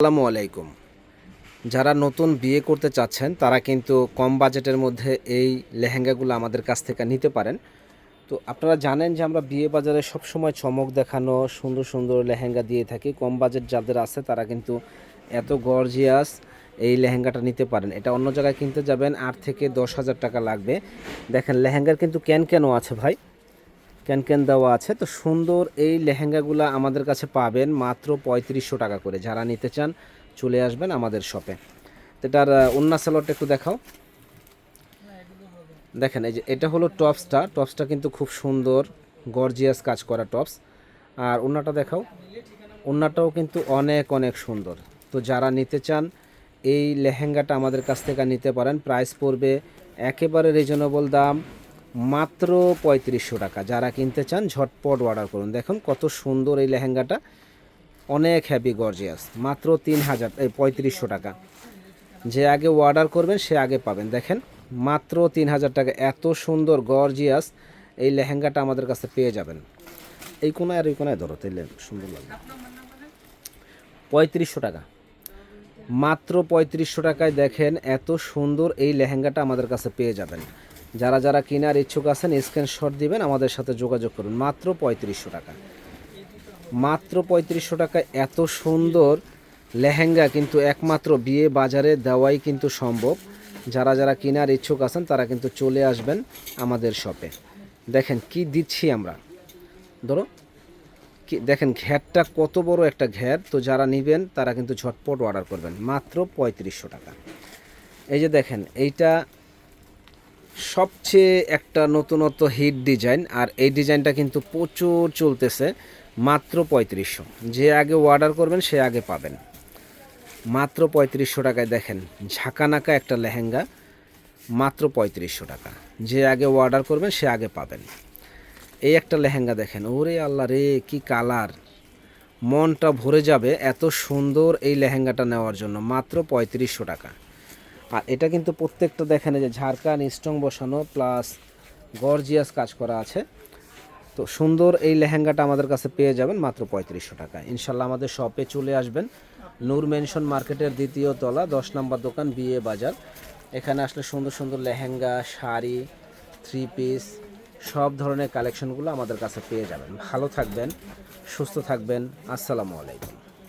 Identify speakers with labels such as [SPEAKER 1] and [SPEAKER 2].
[SPEAKER 1] আসসালামু আলাইকুম। যারা নতুন বিয়ে করতে চাচ্ছেন, তারা কিন্তু কম বাজেটের মধ্যে এই লেহেঙ্গাগুলো আমাদের কাছ থেকে নিতে পারেন। তো আপনারা জানেন যে আমরা বিয়ে বাজারে সবসময় চমক দেখানো, সুন্দর সুন্দর লেহেঙ্গা দিয়ে থাকি। কম বাজেট যাদের আছে, তারা কিন্তু এত গর্জিয়াস এই লেহেঙ্গাটা নিতে পারেন। এটা অন্য জায়গায় কিনতে যাবেন, আট থেকে দশ হাজার টাকা লাগবে। দেখেন, লেহেঙ্গার কিন্তু ক্যান ক্যানও আছে ভাই। ক্যান ক্যান দেওয়া আছে। তো সুন্দর এই লেহেঙ্গাগুলো আমাদের কাছে পাবেন মাত্র পঁয়ত্রিশশো টাকা করে। যারা নিতে চান, চলে আসবেন আমাদের শপে। তো এটার অন্য সালোয়ারটা একটু দেখাও। দেখেন, এই যে এটা হলো টপসটা। টপসটা কিন্তু খুব সুন্দর, গর্জিয়াস কাজ করা টপস। আর অন্যটা দেখাও। অন্যটাও কিন্তু অনেক অনেক সুন্দর। তো যারা নিতে চান, এই লেহেঙ্গাটা আমাদের কাছ থেকে নিতে পারেন। প্রাইস পড়বে একেবারে রিজনেবল দাম। মাত্র পঁয়ত্রিশশো টাকা। যারা কিনতে চান, ঝটপট অর্ডার করুন। দেখুন কত সুন্দর এই লেহেঙ্গাটা। অনেক হ্যাপি গর্জিয়াস মাত্র তিন হাজার, এই পঁয়ত্রিশশো টাকা। যে আগে অর্ডার করবেন, সে আগে পাবেন। দেখেন, মাত্র তিন হাজার টাকা। এত সুন্দর গর্জিয়াস এই লেহেঙ্গাটা আমাদের কাছে পেয়ে যাবেন। এই কোনায় আর এই কোনায় ধরো, তাইলে সুন্দর লাগবে। পঁয়ত্রিশশো টাকা। মাত্র পঁয়ত্রিশশো টাকায় দেখেন, এত সুন্দর এই লেহেঙ্গাটা আমাদের কাছে পেয়ে যাবেন। যারা যারা কেনার ইচ্ছুক আছেন স্ক্রিনশট দিবেন, আমাদের সাথে যোগাযোগ করুন। মাত্র পঁয়ত্রিশশো টাকা। মাত্র পঁয়ত্রিশশো টাকায় এত সুন্দর লেহেঙ্গা কিন্তু একমাত্র বিয়ে বাজারে দেওয়াই কিন্তু সম্ভব। যারা যারা কেনার ইচ্ছুক আছেন, তারা কিন্তু চলে আসবেন আমাদের শপে দেখেন কি দিচ্ছি আমরা। ধরো, কি দেখেন ঘ্যাটটা কত বড় একটা ঘ্যাট তো যারা নেবেন, তারা কিন্তু ঝটপট অর্ডার করবেন। মাত্র পঁয়ত্রিশশো টাকা। এই যে দেখেন, এইটা সবচেয়ে একটা নতুনত্ব হিট ডিজাইন, আর এই ডিজাইনটা কিন্তু প্রচুর চলতেছে, মাত্র পঁয়ত্রিশশো। যে আগে অর্ডার করবেন, সে আগে পাবেন। মাত্র পঁয়ত্রিশশো টাকায় দেখেন ঝাঁকানাকা একটা লেহেঙ্গা, মাত্র পঁয়ত্রিশশো টাকা। যে আগে অর্ডার করবেন, সে আগে পাবেন। এই একটা লেহেঙ্গা দেখেন, ওরে আল্লাহ রে, কী কালার! মনটা ভরে যাবে এত সুন্দর এই লেহেঙ্গাটা নেওয়ার জন্য, মাত্র পঁয়ত্রিশশো টাকা। আর এটা কিন্তু প্রত্যেকটা দেখেন যে ঝাড়খান স্ট্রং বসানো প্লাস গর্জিয়াস কাজ করা আছে। তো সুন্দর এই লেহেঙ্গাটা আমাদের কাছে পেয়ে যাবেন মাত্র পঁয়ত্রিশশো টাকা। ইনশাল্লাহ আমাদের শপে চলে আসবেন। নূর মেনশন মার্কেটের দ্বিতীয় তলা, দশ নম্বর দোকান, বিয়ে বাজার। এখানে আসলে সুন্দর সুন্দর লেহেঙ্গা, শাড়ি থ্রি পিস সব ধরনের কালেকশনগুলো আমাদের কাছে পেয়ে যাবেন। ভালো থাকবেন, সুস্থ থাকবেন। আসসালামু আলাইকুম।